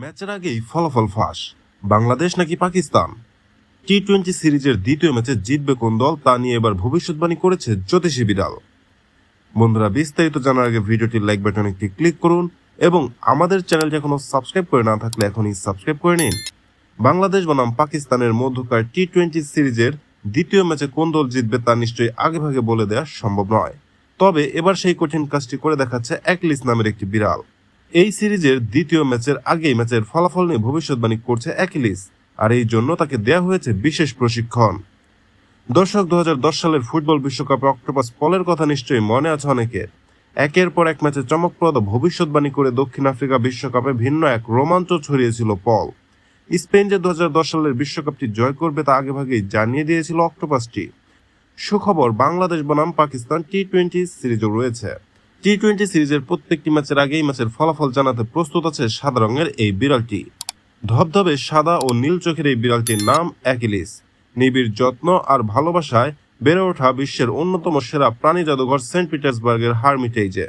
ম্যাচের আগেই ফলাফল ফাঁস। বাংলাদেশ নাকি পাকিস্তান? টি টোয়েন্টি সিরিজের দ্বিতীয় ম্যাচে জিতবে কোন দল তা নিয়ে এবার ভবিষ্যৎবাণী করেছে জ্যোতিষী বিড়াল। বন্ধুরা, বিস্তারিত জানার আগে ভিডিওটির লাইক বাটনে একটি ক্লিক করুন এবং আমাদের চ্যানেলটি এখনও সাবস্ক্রাইব করে না থাকলে এখনই সাবস্ক্রাইব করে নিন। বাংলাদেশ বনাম পাকিস্তানের মধ্যকার টি টোয়েন্টি সিরিজের দ্বিতীয় ম্যাচে কোন দল জিতবে তা নিশ্চয়ই আগেভাগে বলে দেওয়া সম্ভব নয়। তবে এবার সেই কঠিন কাজটি করে দেখাচ্ছে একলিস নামের একটি বিড়াল। এই সিরিজের দ্বিতীয় ম্যাচের আগেই ম্যাচের ফলাফল নিয়ে ভবিষ্যৎবাণী করছে অ্যাকিলিস, আর এই জন্য তাকে দেয়া হয়েছে বিশেষ প্রশিক্ষণ। দর্শক দু হাজার দশ সালের ফুটবল বিশ্বকাপে অক্টোপাস পলের কথা নিশ্চয়ই মনে আছে অনেকের একের পর এক ম্যাচে চমকপ্রদ ভবিষ্যৎবাণী করে দক্ষিণ আফ্রিকা বিশ্বকাপে ভিন্ন এক রোমাঞ্চ ছড়িয়েছিল পল। স্পেন যে দু হাজার দশ সালের বিশ্বকাপটি জয় করবে তা আগেভাগেই জানিয়ে দিয়েছিল অক্টোপাসটি। সুখবর, বাংলাদেশ বনাম পাকিস্তান টি টোয়েন্টি সিরিজও রয়েছে। টি টোয়েন্টি সিরিজের প্রত্যেকটি ম্যাচের আগেই ম্যাচের ফলাফল জানাতে প্রস্তুত আছে সাদা রঙের এই বিড়ালটি। ধবধবে সাদা ও নীল চোখের এই বিড়ালটির নাম অ্যাকিলিস। নিবিড় যত্ন আর ভালোবাসায় বেড়ে ওঠা বিশ্বের অন্যতম সেরা প্রাণী জাদুঘর সেন্ট পিটার্সবার্গের হারমিটেজে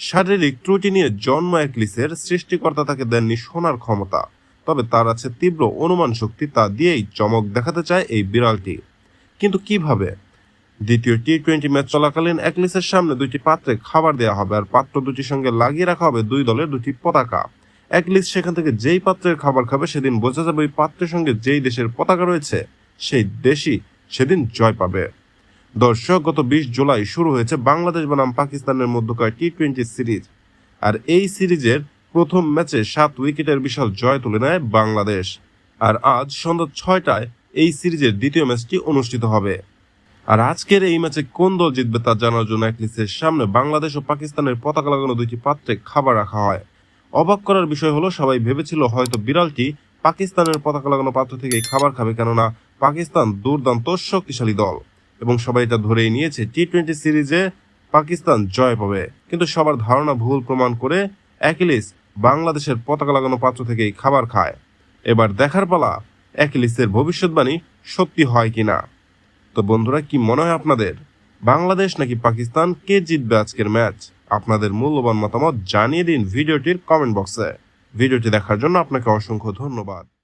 শারীরিক ত্রুটি নিয়ে জন্ম অ্যাকলিসের সৃষ্টিকর্তা তাকে দেননি শোনার ক্ষমতা। তবে তার আছে তীব্র অনুমান শক্তি তা দিয়েই চমক দেখাতে চায় এই বিড়ালটি। কিন্তু কীভাবে? দ্বিতীয় টি টোয়েন্টি ম্যাচ চলাকালীন একলিসের সামনে দুইটি পাত্রে খাবার দেওয়া হবে আর পাত্র দুটির সঙ্গে লাগিয়ে রাখা হবে দুই দলের দুটি পতাকা। একলিস সেখান থেকে যেই পাত্রের খাবার খাবে সেদিন বোঝা যাবে ওই পাত্রের সঙ্গে যেই দেশের পতাকা রয়েছে, সেই দেশই সেদিন জয় পাবে। দর্শক, গত বিশ জুলাই শুরু হয়েছে বাংলাদেশ বনাম পাকিস্তানের মধ্যকার টি টোয়েন্টি সিরিজ। আর এই সিরিজের প্রথম ম্যাচে সাত উইকেটের বিশাল জয় তুলে নেয় বাংলাদেশ। আর আজ সন্ধ্যা ছয়টায় এই সিরিজের দ্বিতীয় ম্যাচটি অনুষ্ঠিত হবে। আর আজকের এই ম্যাচে কোন দল জিতবে তা জানার জন্য একলিসের সামনে বাংলাদেশ ও পাকিস্তানের পতাকা লাগানো দুইটি পাত্রে খাবার রাখা হয়। অবাক করার বিষয় হলো, সবাই ভেবেছিল হয়তো বিড়ালটি পাকিস্তানের পতাকা লাগানো পাত্র থেকেই খাবার খাবে, কেননা পাকিস্তান দুর্দান্ত শক্তিশালী দল এবং সবাই এটা ধরেই নিয়েছে টি টোয়েন্টি সিরিজে পাকিস্তান জয় পাবে। কিন্তু সবার ধারণা ভুল প্রমাণ করে অ্যাকিলিস বাংলাদেশের পতাকা লাগানো পাত্র থেকেই খাবার খায়। এবার দেখার পালা অ্যাকিলিসের ভবিষ্যৎবাণী সত্যি হয় কিনা। তো বন্ধুরা, কি মনে হয় আপনাদের? বাংলাদেশ নাকি পাকিস্তান কে জিতবে আজকের ম্যাচ? আপনাদের মূল্যবান মতামত জানিয়ে দিন ভিডিওটির কমেন্ট বক্সে। ভিডিওটি দেখার জন্য আপনাকে অসংখ্য ধন্যবাদ।